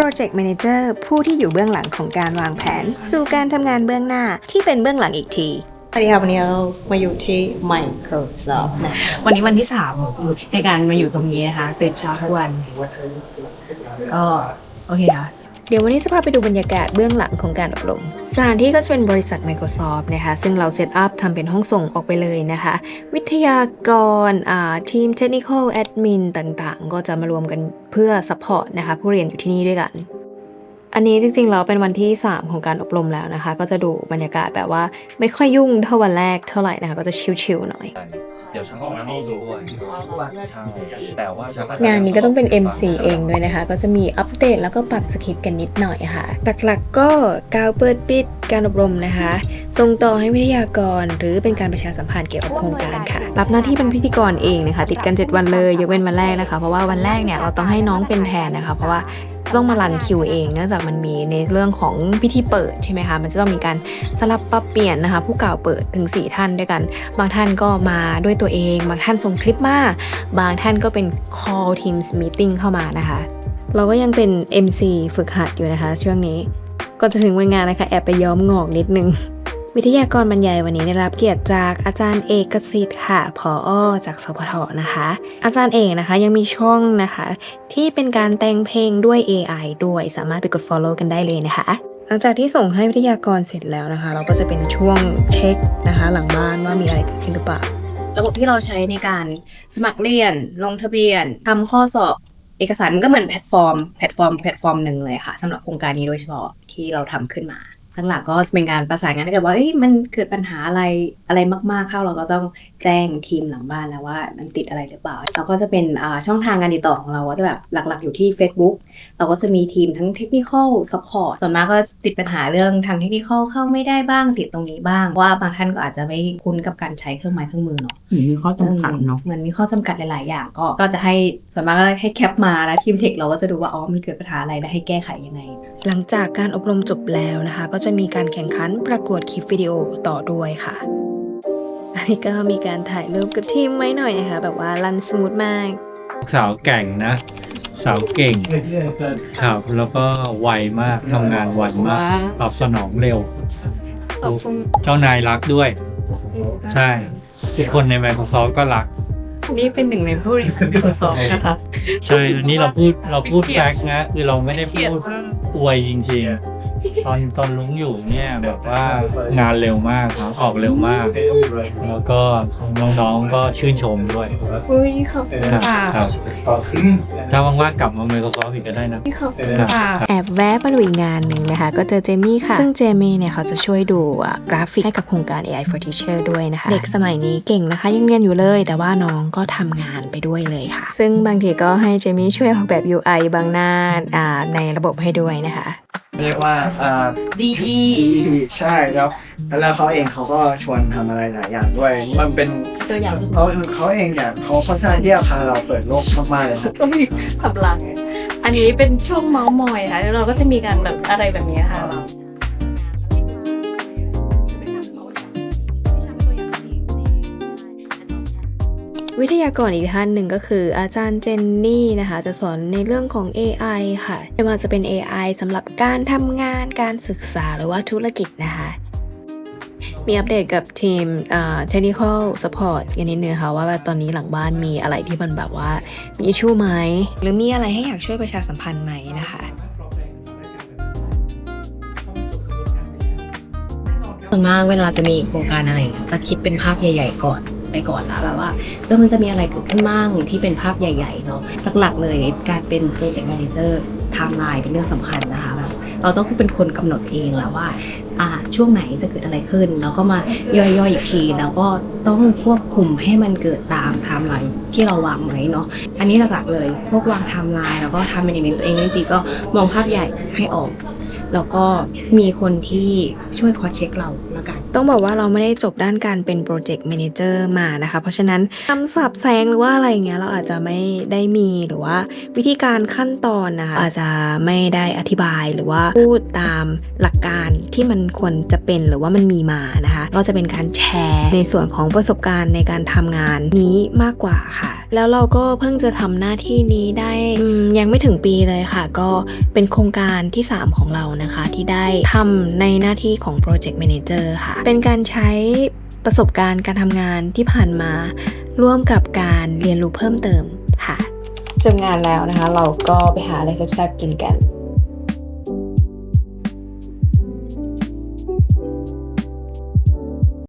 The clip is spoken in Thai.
Project Manager ผู้ที่อยู่เบื้องหลังของการวางแผน สู่การทำงานเบื้องหน้าที่เป็นเบื้องหลังอีกที สวัสดีค่ะวันนี้เรามาอยู่ที่ Microsoft นะวันนี้วันที่สามในการมาอยู่ตรงนี้นะคะตื่นเช้าทุกวันก็โอเคค่ะ เดี๋ยววันนี้จะพาไปดูบรรยากาศเบื้องหลังของการอบรม สถานที่ก็จะเป็นบริษัท Microsoft นะคะ ซึ่งเราเซตอัพทำเป็นห้องส่งออกไปเลยนะคะ วิทยากรอ่าทีมเทคนิคอลแอดมินต่างๆ ก็จะมารวมกันเพื่อ Support นะคะผู้เรียนอยู่ที่นี่ด้วยกัน อันนี้จริงๆแล้วเป็นวันที่ 3 ของการอบรมแล้วนะคะ ก็จะดูบรรยากาศแบบว่าไม่ค่อยยุ่งเท่าวันแรกเท่าไหร่นะคะก็จะชิลๆหน่อย เดี๋ยวฉันออกมาให้ดูด้วยใช่แต่ว่าฉังานนี้ก็ต้องเป็น MC เองด้วยนะคะ ก็จะมีอัปเดตแล้วก็ปรับสคริปต์กันนิดหน่อยค่ะ หลักๆก็กาวเปิดปิดการอบรมนะคะส่งต่อให้วิทยากร หรือเป็นการประชาสัมพันธ์เกี่ยวกับโครงการค่ะ รับหน้าที่เป็นพิธีกรเองนะคะ ติดกัน 7 วันเลยยกเว้นวันแรกนะคะ เพราะว่าวันแรกเนี่ยเราต้องให้น้องเป็นแทนนะคะ เพราะว่า ต้องมารันคิวเองเนื่องจากมันมีในเรื่องของพิธีเปิดใช่ไหมคะ มันจะต้องมีการสลับปรับเปลี่ยนนะคะ ผู้กล่าวเปิดถึง 4 ท่านด้วยกัน บางท่านก็มาด้วยตัวเอง บางท่านส่งคลิปมา บางท่านก็เป็น call teams meeting เข้ามานะคะ เราก็ยังเป็น MC ฝึกหัดอยู่นะคะ ช่วงนี้ ก็จะถึงวันงานนะคะ แอบไปย้อมงอกนิดนึง วิทยากรบรรยายวันนี้ได้รับเกียรติจากอาจารย์เอกสิทธิ์ค่ะผออจากสพทนะคะ อาจารย์เอกนะคะยังมีช่องนะคะ ที่เป็นการแต่งเพลงด้วย AI ด้วย สามารถไปกด follow กันได้เลยนะคะ หลังจากที่ส่งให้วิทยากรเสร็จแล้วนะคะ เราก็จะเป็นช่วงเช็คนะคะ หลังบ้านว่ามีอะไรเกิดขึ้นหรือเปล่าระบบที่เราใช้ในการสมัครเรียน ลงทะเบียนทำข้อสอบเอกสารมันก็เหมือนแพลตฟอร์มแพลตฟอร์มแพลตฟอร์มหนึ่งเลยค่ะสำหรับโครงการนี้โดยเฉพาะที่เราทำขึ้นมา ทั้งหลักก็จะเป็นการประสานงานถ้าเกิดว่าเอ้ยมันเกิดปัญหาอะไรอะไรมาก ๆเข้าเราก็ต้องแจ้งทีมหลังบ้านแล้วว่ามันติดอะไรหรือเปล่าเราก็จะเป็นอ่าช่องทางการติดต่อของเราก็จะแบบหลักๆอยู่ที่ Facebook เราก็จะมีทีมทั้งเทคนิคอลซัพพอร์ตส่วนมากก็ติดปัญหาเรื่องทางเทคนิคอลเข้าไม่ได้บ้างติดตรงนี้บ้างเพราะว่าบางท่านก็อาจจะไม่คุ้นกับการใช้เครื่องไม้เครื่องมือเนาะหรือมีข้อจำกัดเนาะเหมือนมีข้อจำกัดหลาย ๆ อย่างก็ก็จะให้ส่วนมากก็ให้แคปมาแล้วทีมเทคเราก็จะดูว่าอ๋อมันเกิดปัญหาอะไรและให้แก้ไขยังไง หลังจากการอบรมจบแล้วนะคะ ก็จะมีการแข่งขันประกวดคลิปวิดีโอต่อด้วยค่ะ อันนี้ก็มีการถ่ายรูปกับทีมไว้หน่อยนะคะ แบบว่ารันสมูทมาก สาวแกร่งนะ สาวเก่งครับแล้วก็ไวมากทำงานไวมากตอบสนองเร็ว เจ้านายรักด้วย ใช่ทุกคนใน Microsoft ก็รักนี่เป็นหนึ่งในผู้เรียน Microsoft นะคะ ใช่อันนี้เราพูดเราพูดแฟกซ์นะ คือเราไม่ได้พูด อวยจริงๆ ตอนตอนลุงอยู่เนี่ยแบบว่างานเร็วมากครับออกเร็วมาก แล้วก็น้องๆก็ชื่นชมด้วยอุ้ยขอบคุณครับค่ะครับถ้าว่างๆกลับมา Microsoft อีกก็ได้นะขอบคุณครับค่ะแอบแวะมาดูอีกงานหนึ่งนะคะ ก็เจอเจมี่ค่ะ ซึ่งเจมี่เนี่ยเขาจะช่วยดูอะกราฟิกให้กับโครงการ AI for Teacher ด้วยนะคะ เด็กสมัยนี้เก่งนะคะ ยังเรียนอยู่เลย แต่ว่าน้องก็ทำงานไปด้วยเลยค่ะ ซึ่งบางทีก็ให้เจมี่ช่วยออกแบบ UI บางหน้าอ่าในระบบให้ด้วยนะคะ เรียกว่าอ่า DE ใช่แล้วแล้วเขาเองเขาก็ชวนทำอะไรหลายอย่างด้วย มันเป็นตัวอย่างเขาเขาเองเนี่ยเขาค่อนข้างที่จะพาเราเปิดโลกมากๆเลยครับก็มีกำลังอันนี้เป็นช่วงเมาส์มอยนะแล้วเราก็จะมีการแบบอะไรแบบนี้ค่ะ วิทยากรอีกท่านหนึ่งก็คืออาจารย์เจนนี่นะคะ จะสอนในเรื่องของ AI ค่ะไม่ว่าจะเป็น AI สำหรับการทำงานการศึกษาหรือว่าธุรกิจนะคะ มีอัปเดตกับทีมอ่า technical support กันนิดนึงค่ะว่าตอนนี้หลังบ้านมีอะไรที่มันแบบว่า มี issue ไหม หรือมีอะไรให้อยากช่วยประชาสัมพันธ์ไหมนะคะส่วนมากเวลาจะมีโครงการอะไรจะคิดเป็นภาพใหญ่ ๆ ก่อน ไปก่อนล้วแบบว่าเออมันจะมีอะไรเกิดขึ้นบ้างที่เป็นภาพใหญ่ๆเนาะหลักๆเลยการเป็น project manager ไทม์ไลน์เป็นเรื่องสำคัญนะคะแบบเราต้องเป็นคนกำหนดเองแล้วว่าอ่าช่วงไหนจะเกิดอะไรขึ้น แล้วก็มาย่อยๆอีกที แล้วก็ต้องควบคุมให้มันเกิดตามไทม์ไลน์ที่เราวางไว้เนาะอันนี้หลักๆเลย พวกวางไทม์ไลน์แล้วก็ทำ management ตัวเองจริงๆก็มองภาพใหญ่ให้ออก แล้วก็มีคนที่ช่วยคอเช็คเราและกัน ต้องบอกว่าเราไม่ได้จบด้านการเป็นโปรเจกต์ a ม a เจอร์มานะคะ เพราะฉะนั้นคำศัพท์แซงหรือว่าอะไรอย่างเงี้ยเราอาจจะไม่ได้มีหรือว่าวิธีการขั้นตอนนะคะอาจจะไม่ได้อธิบายหรือว่าพูดตามหลักการที่มันควรจะเป็นหรือว่ามันมีมานะคะ ก็จะเป็นการแชร์ในส่วนของประสบการณ์ในการทำงานนี้มากกว่าค่ะ แล้วเราก็เพิ่งจะทำหน้าที่นี้ได้ยังไม่ถึงปีเลยค่ะ ก็เป็นโครงการที่ 3 ของเรานะคะ ที่ได้ทำในหน้าที่ของ Project Manager ค่ะเป็นการใช้ประสบการณ์การทำงานที่ผ่านมา ร่วมกับการเรียนรู้เพิ่มเติมค่ะจบงานแล้วนะคะ เราก็ไปหาอะไรแซ่บๆกินกัน